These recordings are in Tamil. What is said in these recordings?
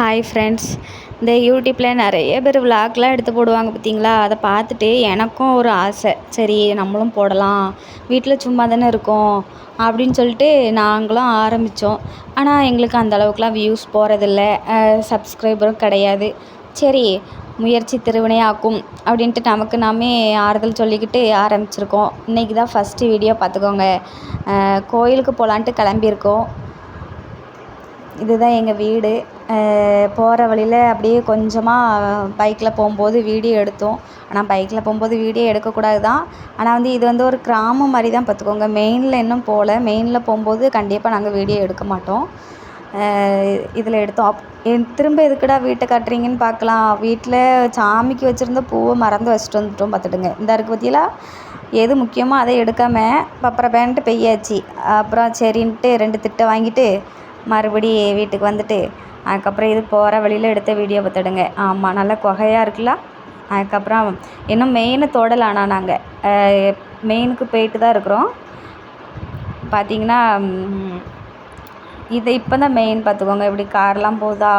ஹாய் ஃப்ரெண்ட்ஸ் இந்த யூடியூப்பில் நிறைய பேர் விளாக்லாம் எடுத்து போடுவாங்க பார்த்தீங்களா? அதை பார்த்துட்டு எனக்கும் ஒரு ஆசை. சரி நம்மளும் போடலாம். வீட்டில் சும்மா தானே இருக்கோம் அப்படின்னு சொல்லிட்டு நாங்களும் ஆரம்பித்தோம் ஆனால் எங்களுக்கு அந்த அளவுக்குலாம் வியூஸ் போகிறதில்ல சப்ஸ்கிரைபரும் கிடையாது. சரி முயற்சி திருவினையாக்கும் அப்படின்ட்டு நமக்கு நாமே ஆறுதல் சொல்லிக்கிட்டு ஆரம்பிச்சிருக்கோம். இன்றைக்கி தான் ஃபஸ்ட்டு வீடியோ பார்த்துக்கோங்க. கோயிலுக்கு போகலான்ட்டு கிளம்பியிருக்கோம். இதுதான் எங்கள் வீடு. போகிற வழியில் அப்படியே கொஞ்சமாக பைக்கில் போகும்போது வீடியோ எடுத்தோம். ஆனால் பைக்கில் போகும்போது வீடியோ எடுக்கக்கூடாது தான் ஆனால் வந்து இது வந்து ஒரு கிராமம் மாதிரி தான் பார்த்துக்கோங்க மெயினில் இன்னும் போகல. மெயினில் போகும்போது கண்டிப்பாக நாங்கள் வீடியோ எடுக்க மாட்டோம். இதில் எடுத்தோம். அப் திரும்ப எதுக்குடா வீட்டை கட்டுறீங்கன்னு பார்க்கலாம். வீட்டில் சாமிக்கு வச்சுருந்த பூவை மறந்து வச்சுட்டு வந்துட்டோம் பார்த்துடுங்க. இந்த இருக்கு பார்த்தீங்களா எது முக்கியமோ அதை எடுக்காமல் பப்பரை பேண்ட்டு பெய்யாச்சு. அப்புறம் சரின்ட்டு ரெண்டு திட்டை வாங்கிட்டு மறுபடி வீட்டுக்கு வந்துட்டு அதுக்கப்புறம் இது போகிற வழியில் எடுத்த வீடியோ பார்த்துடுங்க. ஆமாம் நல்லா குகையாக இருக்குல்ல? அதுக்கப்புறம் இன்னும் மெயினை தொடலை நாங்கள் மெயினுக்கு போயிட்டு தான் இருக்கிறோம். பார்த்தீங்கன்னா இது இப்போ தான் மெயின் பார்த்துக்கோங்க. இப்படி கார்லாம் போகுதா?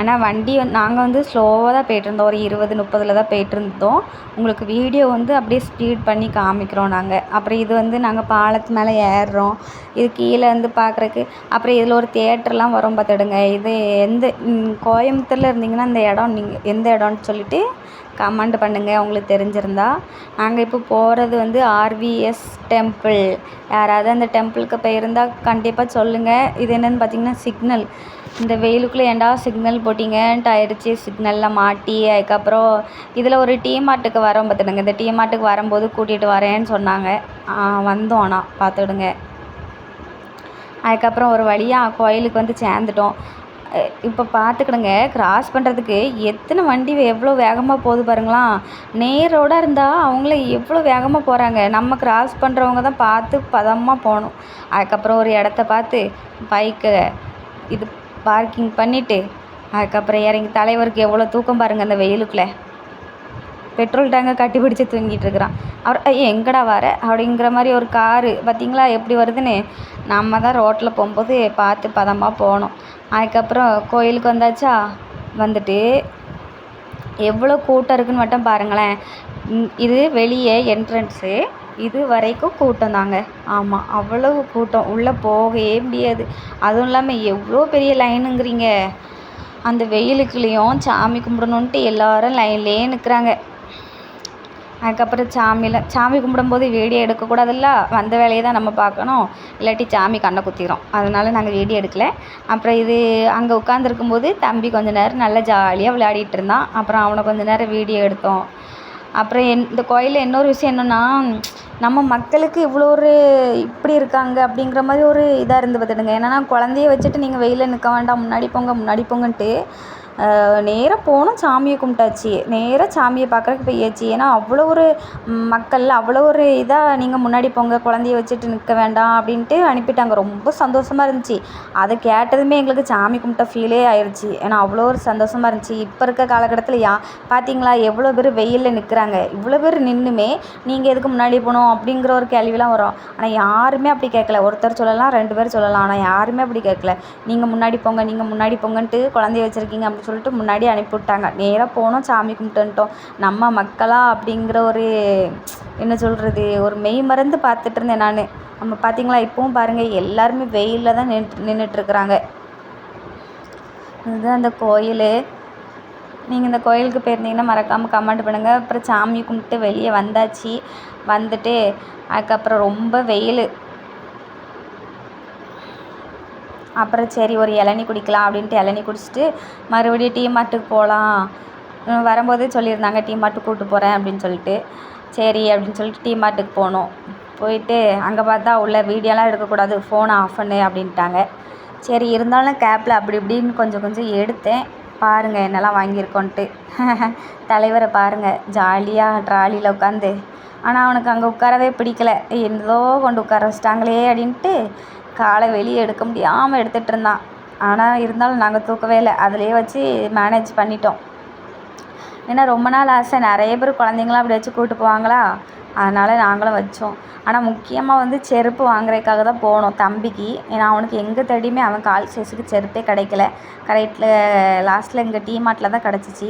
ஆனால் வண்டி வந்து நாங்கள் வந்து ஸ்லோவாக தான் போயிட்டுருந்தோம். ஒரு இருபது முப்பதில் தான் போயிட்டுருந்தோம். உங்களுக்கு வீடியோ வந்து அப்படியே ஸ்பீட் பண்ணி காமிக்கிறோம் நாங்கள் அப்புறம் இது வந்து நாங்கள் பாலத்து மேலே ஏறுறோம். இது கீழே இருந்து பார்க்குறக்கு அப்புறம் இதில் ஒரு தேட்டர்லாம் வரும் பார்த்துடுங்க. இது எந்த கோயம்புத்தூரில் இருந்தீங்கன்னா இந்த இடம் நீங்கள் எந்த இடம்னு சொல்லிட்டு கமெண்ட் பண்ணுங்கள் உங்களுக்கு தெரிஞ்சிருந்தா. நாங்கள் இப்போ போகிறது வந்து ஆர்விஎஸ் டெம்பிள் யாராவது அந்த டெம்பிளுக்கு போயிருந்தால் கண்டிப்பாக சொல்லுங்கள் இது என்னென்னு பார்த்தீங்கன்னா சிக்னல் இந்த வெயிலுக்குள்ளே ஏண்டா சிக்னல் போட்டிங்கன்ட்டு ஆயிடுச்சு. சிக்னலில் மாட்டி அதுக்கப்புறம் இதில் ஒரு டீ மார்ட்டுக்கு வரோம் பார்த்துடுங்க இந்த டீ மார்ட்டுக்கு வரும்போது கூட்டிகிட்டு வரேன்னு சொன்னாங்க. வந்தோம் ஆனால் பார்த்துடுங்க அதுக்கப்புறம் ஒரு வழியாக கோயிலுக்கு வந்து சேர்ந்துட்டோம். இப்போ பார்த்துக்கிடுங்க கிராஸ் பண்ணுறதுக்கு எத்தனை வண்டி எவ்வளோ வேகமாக போகுது பாருங்களா நேரோடாக இருந்தால் அவங்கள எவ்வளோ வேகமாக போகிறாங்க நம்ம கிராஸ் பண்ணுறவங்க தான் பார்த்து பதமாக போகணும். அதுக்கப்புறம் ஒரு இடத்த பார்த்து பைக்கை இது பார்க்கிங் பண்ணிவிட்டு அதுக்கப்புறம் இறங்கி தலைவருக்கு எவ்வளோ தூக்கம் பாருங்கள் அந்த வெயிலுக்குள்ளே. பெட்ரோல் டேங்கை கட்டி பிடிச்சி தூங்கிட்டு இருக்கிறான். அவர் ஐயோ எங்கடா வர? அப்படிங்கிற மாதிரி ஒரு காரு. பார்த்தீங்களா எப்படி வருதுன்னு? நம்ம தான் ரோட்டில் போகும்போது பார்த்து பதமாக போகணும். அதுக்கப்புறம் கோயிலுக்கு வந்தாச்சா? வந்துட்டு எவ்வளோ கூட்டம் இருக்குன்னு மட்டும் பாருங்களேன். இது வெளியே என்ட்ரன்ஸு. இது வரைக்கும் கூட்டம் தாங்க. ஆமாம் அவ்வளவு கூட்டம். உள்ளே போகவே முடியாது. அதுவும் இல்லாமல் எவ்வளோ பெரிய லைனுங்கிறீங்க. அந்த வெயிலுக்குள்ளேயும் சாமி கும்பிடணுன்ட்டு எல்லாரும் லைன்லேயே நிற்கிறாங்க அதுக்கப்புறம் சாமியில் சாமி கும்பிடும்போது வீடியோ எடுக்கக்கூடாதுல்ல? வந்த வேலையை தான் நம்ம பார்க்கணும். இல்லாட்டி சாமி கண்ணை குத்திரும். அதனால் நாங்கள் வீடியோ எடுக்கலை. அப்புறம் இது அங்கே உட்காந்துருக்கும்போது தம்பி கொஞ்ச நேரம் நல்லா ஜாலியாக விளையாடிட்டு இருந்தான். அப்புறம் அவனை கொஞ்ச நேரம் வீடியோ எடுத்தோம். அப்புறம் என் இந்த கோயிலில் இன்னொரு விஷயம் என்னென்னா நம்ம மக்களுக்கு இவ்வளோ ஒரு இப்படி இருக்காங்க அப்படிங்கிற மாதிரி ஒரு இதாக இருந்து பார்த்துடுங்க. ஏன்னா குழந்தைய வச்சுட்டு நீங்கள் வெயிலில் நிற்க வேண்டாம் முன்னாடி போங்க முன்னாடி போங்கன்ட்டு நேராக போனோம் சாமியை கும்பிட்டாச்சு. நேராக சாமியை பார்க்குறக்கு போயாச்சு. ஏன்னா அவ்வளோ ஒரு மக்கள் அவ்வளோ ஒரு இதாக நீங்கள் முன்னாடி போங்க குழந்தைய வச்சுட்டு நிற்க வேண்டாம் அப்படின்ட்டு அனுப்பிட்டாங்க. ரொம்ப சந்தோஷமாக இருந்துச்சு. அதை கேட்டதுமே எங்களுக்கு சாமி கும்பிட்ட ஃபீலே ஆயிடுச்சு ஏன்னா அவ்வளோ ஒரு சந்தோஷமாக இருந்துச்சு. இப்போ இருக்க காலகட்டத்தில் யா பார்த்தீங்களா எவ்வளோ பேர் வெயிலில் நிற்கிறாங்க இவ்வளோ பேர் நின்றுமே நீங்கள் எதுக்கு முன்னாடி போகணும் அப்படிங்கிற ஒரு கேள்விலாம் வரும். ஆனால் யாருமே அப்படி கேட்கல. ஒருத்தர் சொல்லலாம் ரெண்டு பேர் சொல்லலாம். ஆனால் யாருமே அப்படி கேட்கல. நீங்கள் முன்னாடி போங்க நீங்கள் முன்னாடி போங்கன்ட்டு குழந்தைய வச்சுருக்கீங்க அப்படி அப்படின்னு சொல்லிட்டு முன்னாடி அனுப்பிவிட்டாங்க. நேராக போனோம் சாமி கும்பிட்டுன்ட்டோம். நம்ம மக்களா அப்படிங்கிற ஒரு என்ன சொல்கிறது ஒரு மெய் மறந்து பார்த்துட்டு இருந்தேன் நான். நம்ம பார்த்தீங்களா இப்போவும் பாருங்கள் எல்லாருமே வெயிலில் தான் நின்று நின்றுட்டுருக்குறாங்க இதுதான் அந்த கோயில். நீங்கள் இந்த கோயிலுக்கு போயிருந்தீங்கன்னா மறக்காமல் கமெண்ட் பண்ணுங்கள் அப்புறம் சாமி கும்பிட்டு வெளியே வந்தாச்சு. வந்துட்டு அதுக்கப்புறம் ரொம்ப வெயில். அப்புறம் சரி ஒரு இளநி குடிக்கலாம் அப்படின்ட்டு இளநி குடிச்சிட்டு மறுபடியும் டீ மார்ட்டுக்கு போகலாம். வரும்போதே சொல்லியிருந்தாங்க டீ மார்ட்டுக்கு கூப்பிட்டு போகிறேன் அப்படின்னு சொல்லிட்டு. சரி அப்படின்னு சொல்லிட்டு டீ மார்ட்டுக்கு போனோம். போயிட்டு அங்கே பார்த்தா உள்ள வீடியோலாம் எடுக்கக்கூடாது ஃபோனை ஆஃப் பண்ணு அப்படின்ட்டாங்க. சரி இருந்தாலும் கேப்பில் அப்படி இப்படின்னு கொஞ்சம் கொஞ்சம் எடுத்தேன். பாருங்கள் என்னெல்லாம் வாங்கியிருக்கோன்ட்டு. தலைவரை பாருங்கள் ஜாலியாக ட்ராலியில் உட்காந்து. ஆனால் அவனுக்கு அங்கே உட்காரவே பிடிக்கல. என்னதோ கொண்டு உட்கார வச்சிட்டாங்களே அப்படின்ட்டு காலை வெளியே எடுக்க முடியாமல் எடுத்துகிட்டு இருந்தான். ஆனால் இருந்தாலும் நாங்கள் தூக்கவே இல்லை. அதிலேயே வச்சு மேனேஜ் பண்ணிட்டோம். ஏன்னா ரொம்ப நாள் ஆசை. நிறைய பேர் குழந்தைங்களாம் அப்படி வச்சு கூப்பிட்டு போவாங்களா? அதனால் நாங்களும் வச்சோம். ஆனால் முக்கியமாக வந்து செருப்பு வாங்குறதுக்காக தான் போனோம் தம்பிக்கு. ஏன்னா அவனுக்கு எங்கே தேடியுமே அவன் கால் சைஸுக்கு செருப்பே கிடைக்கல. கரெக்டில் லாஸ்ட்டில் இங்கே டிமார்ட்டில் தான் கிடச்சிச்சு.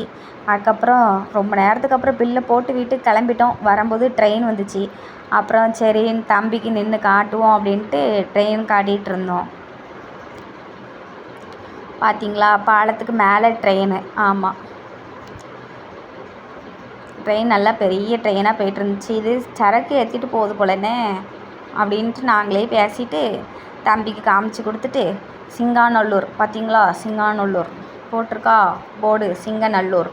அதுக்கப்புறம் ரொம்ப நேரத்துக்கு அப்புறம் பில்லை போட்டு வீட்டுக்கு கிளம்பிட்டோம். வரும்போது ட்ரெயின் வந்துச்சு. அப்புறம் சரி தம்பிக்கு நின்று காட்டுவோம் அப்படின்ட்டு ட்ரெயின் காட்டிகிட்டு இருந்தோம். பார்த்தீங்களா பாலத்துக்கு மேலே ட்ரெயின் ஆமாம் ட்ரெயின் நல்லா பெரிய ட்ரெயினாக போயிட்டு இருந்துச்சு இது சரக்கு ஏற்றிட்டு போகுது போலண்ணே அப்படின்ட்டு நாங்களே பேசிட்டு தம்பிக்கு காமிச்சு கொடுத்துட்டு சிங்காநல்லூர். பார்த்தீங்களா சிங்காநல்லூர். போட்டிருக்கா? போர்டு சிங்கநல்லூர்.